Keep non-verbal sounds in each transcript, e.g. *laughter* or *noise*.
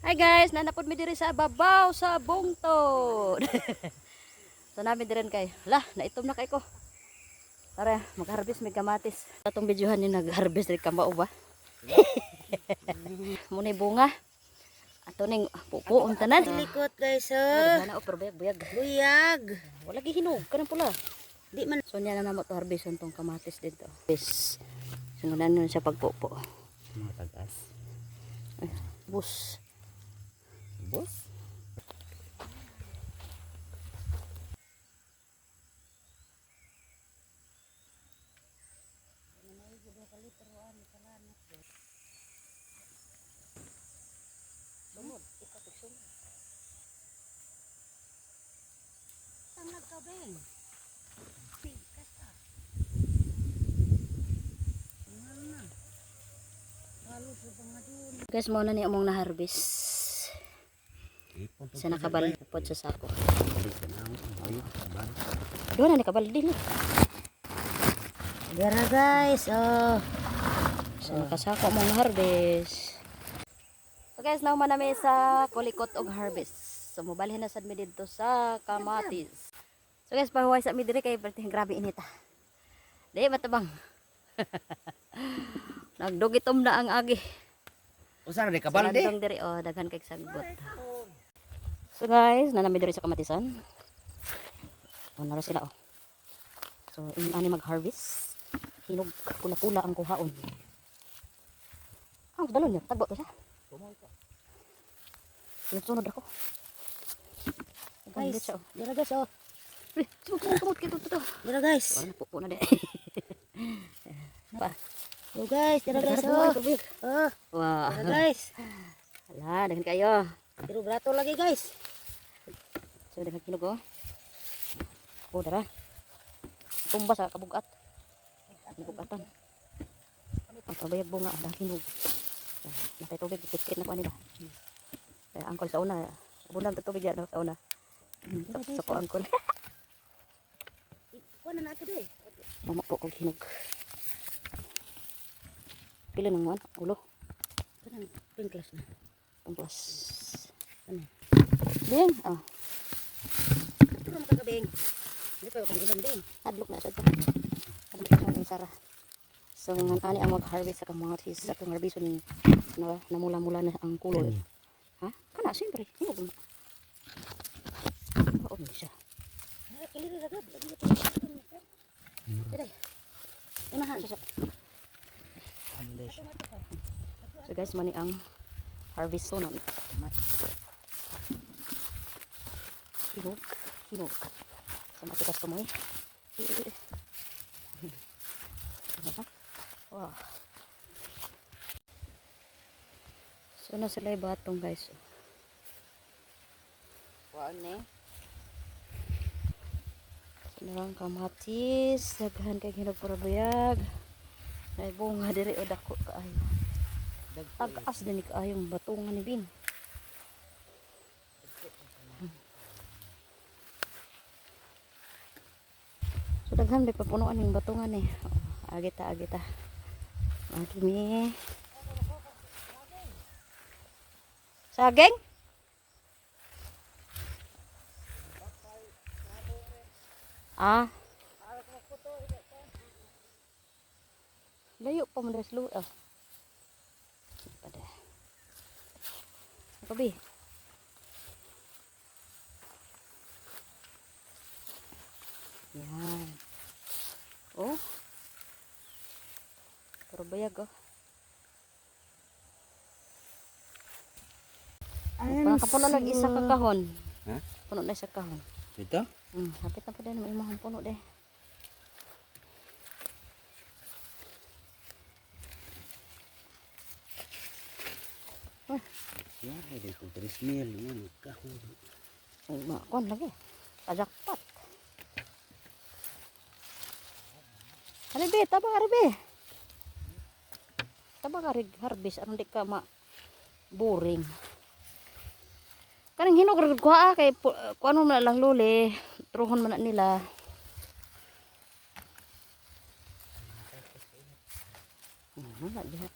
Hi guys, nanapod mi diri sa babaw sa bungtod. *laughs* so namin diren kay. Lah, naitom na kay ko. Tara, mag-harvest may kamatis. Atong videohan ni nag-harvest rin kamao ba? *laughs* Muna bunga. Ato ning pupo ang tanan. Likot guys, oh. Sana o pero buyag buyag. Wala gi hinog kanang pula. Di man. So niya na namo to harvest tong kamatis dito. Yes. Sungunan nun siya pagpupo. Mga tagas. Bus. Boss? Tangag ka, Ben. Guys, mo na ni among na-harvest. Ipon to. Sa nakabal pod sa sako. Kaban. Doon na ni kabaldi ni. Dara guys, oh. So nakasako mong harvest. So guys, nauman namin sa Kulikot og harvest. So mobalhin na sad mi dito sa Kamatis. So guys, pahuway sa mi dire kay grabe init ah. Di matabang. *laughs* Nagdugitom na ang agi. Usa na di So, kabal di. nandang dire oh, daghan kay sagbot. So guys, nanami dire sa Kamatisan. Oh, nara sila oh. So, in ani mag-harvest. Hinog pula-pula ang kuhaon. Ang dalon niya, tagbo to siya. Sunod ako. Guys, siya oh. guys, oh. Sumot, kito, kito. Dara guys. Wala na, pupo na di. *laughs* Pa. Oh guys, dara guys, oh. Oh, Wah, dara guys. hala, daghan kayo. Pero brato lagi guys. So, daghan kinog oh. Oh, dara. Tumba sa kabugat. Kabugatan. Ang pabayag bunga, dahil kinog. Natay tubig, kit na po nila. Kaya angkol sa una, abundag na tubig yan sa una. Sa, ko angkol. Kuha na natin eh. Mama po kong hinog. Pila man, ulo. Kanang pinklas na. Ang plus. Ano? Ding, oh, Pero makakabing. Hindi pa yung ibang din. hadlok na siya to. Hadlok na yung sara. So, ngan ani ang mag-harvest sa kamatis sa kang harvest ni na namula-mula na ang kulol. Ha? Kana siyempre, mo. Baon mo siya. Ah, kiliri ragad. Lagi ito. Dara. Unahan siya. So guys, mani ang harvest so nun. Hinog, hinog. Sa matikas ko mo eh. Diba? Wow. So na sila yung batong guys. Kuha na eh. So na lang kamatis. Daghan kay buyag. Ay bunga diri o dako kaayo. Tag-as din ni kaayong batungan ni Bing. So daghan may papunuan ng batungan eh. Agita agita. Agimi. Saging? Ah. Layo pa man res luwa. Pada. Ako bi. Yan. Oh. Pero bayag oh. Parang kapuno na isa ka kahon. Ha? Puno na isa ka kahon. Dito? Hmm, hapit na po din may imahang puno de. Yan, ay dito. 3 mil. Yan, kahon. Ay, makon lagi. Kajakpat. Aribe, tabang aribe. Tabang arig harvest. Anong di ka ma boring. Kanang hinog ragod ko ah, kay pu- kuano man lang luli. Truhon man nila. Wala diha.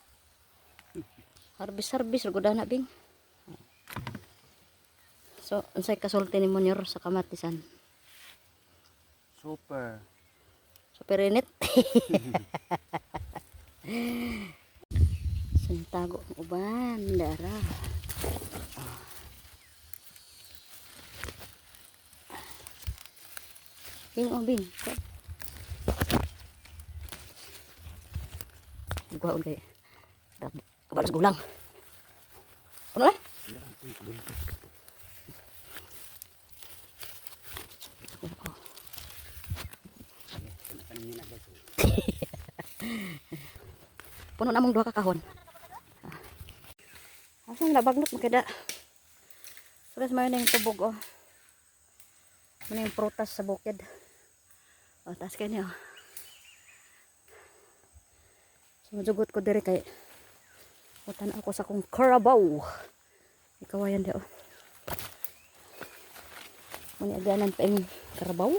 Harvest ragod na bing. So, unsay kasulti ni Munyor sa kamatisan? Super. Super init. Sintago *laughs* ang uban, dara. Bing, bing. Gua udah. Balas gulang. Ano lah? Puno namong duha ka kahon. Ah. Asa na bagnot makida. Sulas mayo na yung tubog oh. Ano yung prutas sa bukid. O, taas kayo niyo. Sumujugot ko diri kay Utan ako sa kong karabaw. Ikawayan di oh. Muni aganan pa yung karabaw.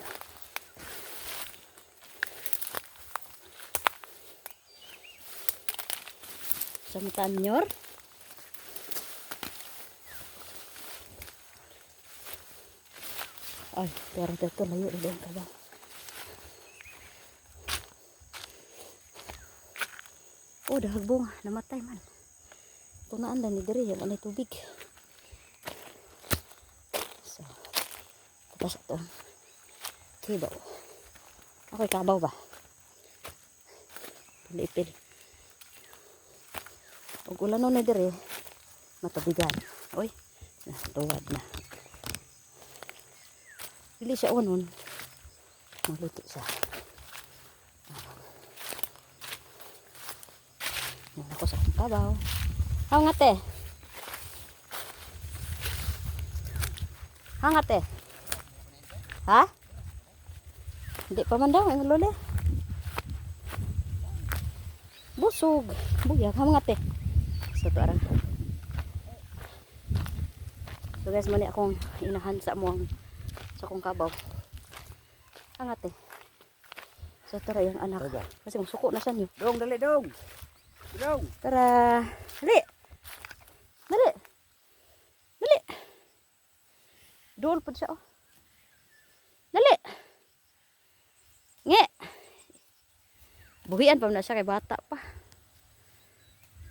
Samitan nyor. Ay, pero dito layo dito ang kabaw. Oh, dahag bunga. Namatay man. Tunaan lang ni Diri. Yung anay tubig. So, tapos ito. Kibaw. Ako'y kabaw ba? Pilipil. Pag ulan nun ni Diri, matubigan. Uy, natuwad na. Dili siya unon. Maluto siya. Yan ako sa akong kabaw. Hangat eh. Hangat eh. Ha? Hindi pa man daw, ang luli. Busog. Buyag, hangat eh. So, ito arang. So guys, mali akong inahan sa mo sa akong kabaw. Hangat eh. So, tara yung anak. Kasi masuko na sa inyo. Dong, dali dong. Dong. Tara. Dali. Dali. Dali. Doon po siya, oh. Dali. Nge. Buhian pa na siya kay bata pa.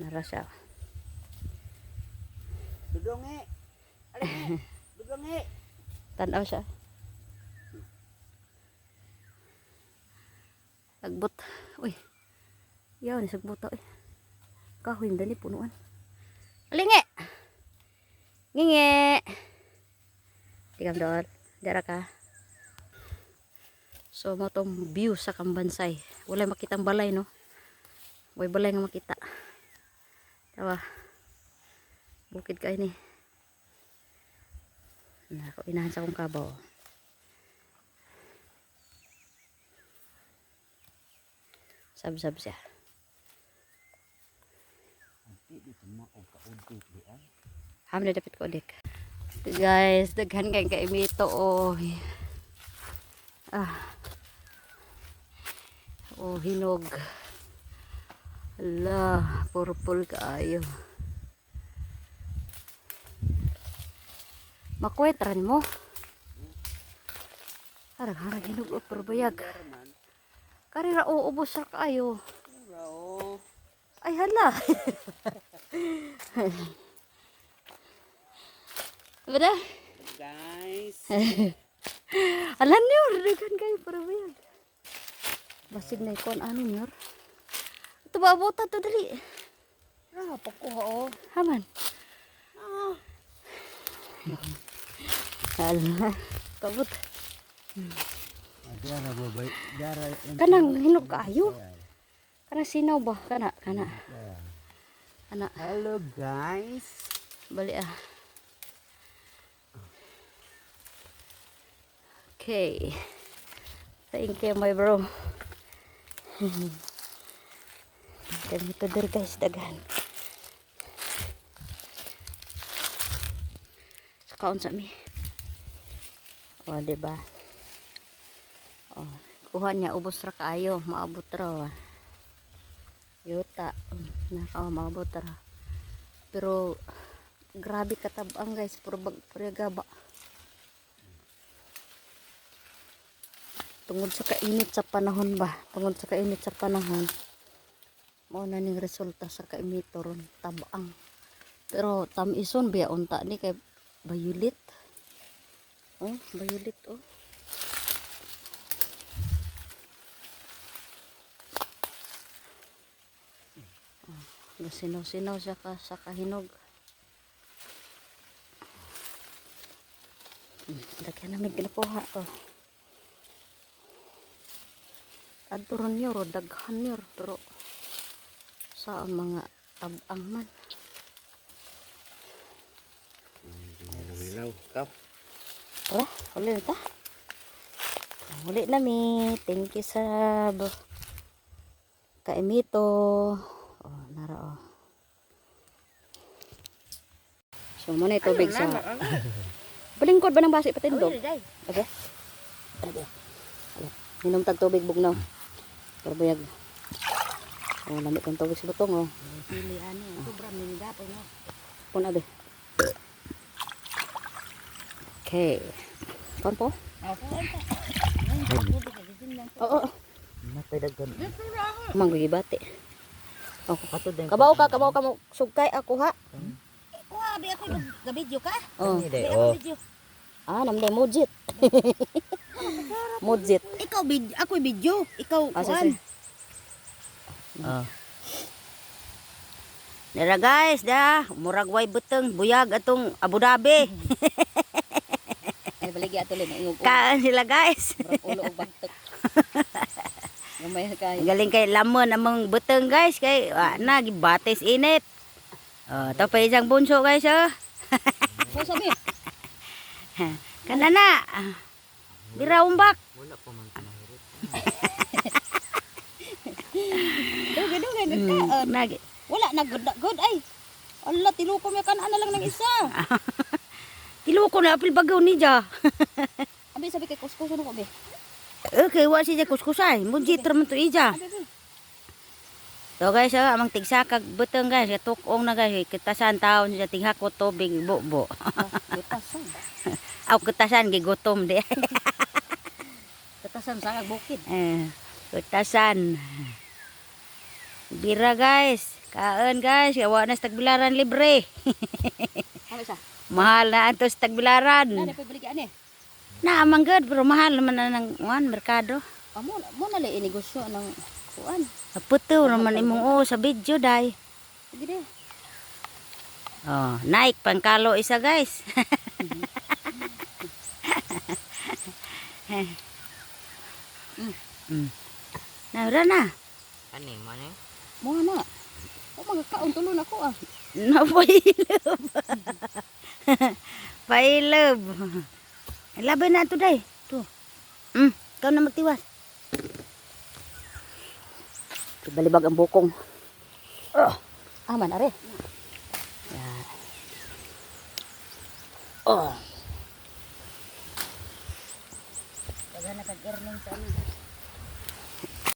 Nara siya. Dudong. Ali eh. *laughs* Dudong eh. Tanaw siya. Sagbot. Uy. Yaw ni sagbot eh. Kahoy dali punuan. Alinge. Nginge. Tingam doon. Dara ka. So mo tong view sa Kambansay. Wala makitang balay no. Way balay nga makita. Tawa. Bukid kayo ni. Na ako inahan sa akong kabaw. Siya. Kaudto di ay. Hamna dapat ko dik. Guys, daghan kay kay mito oh. Ah. Oh, hinog. Ala, purple kaayo. Makwet ran mo. Harag harag hinog o perbayag. Karira uubos ra kaayo. Rao. Ay hala. *laughs* Bada? Guys. *laughs* Alam niyo, dagan kayo para ba yan? Basig na ikon, ano niyo? Ito ba abutan to dali? Ah, pakuha oh. Haman. Ah. Hala. Kabut. Dara babay. Dara. Kanang hinog kaayo. Kanang sinaw ba? Kana, kana. Kana. Hello guys. Bali ah. Okay. Thank you, my bro. Ganito din guys, dagan. Kaon sa mi. O, di ba? O, kuha niya ubos ra kaayo, maabot ra. Yuta, nakaw maabot ra. Pero grabe katabang guys, puro bag puro gaba. Tungod sa kainit sa panahon ba? Tungod sa kainit sa panahon. Mao na ning resulta sa kaimitoron tabang. Pero tam ison biya unta ni kay bayulit oh bayulit oh oh, sinaw-sinaw siya ka sa kahinog Hmm, Daghan na may ginapuha to. Adto ron niyo, ro, daghan pero sa mga tabang man. Ilaw, kap. Tara, uli na ta. Uli na mi. Thank you sab. Kaimito. Oh, nara oh. So, muna yung tubig sa... *laughs* Balingkod ba ng basi patindog? Okay. Okay. Minom tag tubig bugnaw. Pero bayag. Oh, lamit ng tubig sa butong oh. Pili ano, sobra mini gapo no. Pun Okay. Kon po? Oo. Oh, Matay daghan. Mang gibati. Oh, Kato din. kabaw ka, kabaw ka mo sugkay ako ha. Kuha, abi ako gabidyo ka. Oh. Oh. Ah, namday mujit. *laughs* mujit. Ikaw video, ako video. Ikaw Ah, kuan. Ah. Dara guys, da, murag way buteng buyag atong Abu Dhabi. *laughs* Baligi ato lin ingog. Kaan sila guys. Ulo og baktok. Gamay *laughs* kay. Galing kay lamon among buteng guys kay wa na gibatis init. Oh, to pa isang bunso guys oh. *laughs* So sabi. Kana na. Bira umbak. Wala pa man kinahirit. *laughs* Dugay dugay Mm, nagi. Wala na good na good ay. Allah tinukom ya kan ana lang ng isa. Tiloko na apil bagaw ni ja. *laughs* Abi sabi kay kuskus ano ko be. Okay, wa siya kuskusay. Munjit man to ija. So guys, oh, amang tigsakag buteng guys, tukong na guys, kitasan taon siya tinghakot tubig bubo. Kitasan. *laughs* Aw kitasan gigutom di. *laughs* Kitasan sa bukid. Eh, kitasan. Bira guys, kaon guys, yawa na sa tagbilaran libre. Ano sa? Mahal na ato sa tagbilaran. Na pa baligi ani. Na amang good, pero mahal naman na ng one, merkado. Amo mo na li negosyo ng kuan. Puto naman imong oo sa video day. Sige de. Oh, naik pangkalo isa guys. mm. Naura na. Ani, mani? Mo na. O magkaon tulo na ko ah. Napailob. *laughs* Pailob. Laban na to day. To. Mm, ikaw na magtiwas. Balibag ang bukong. Oh. Aman are. Yan. Oh. Taga na kag earning sa ano.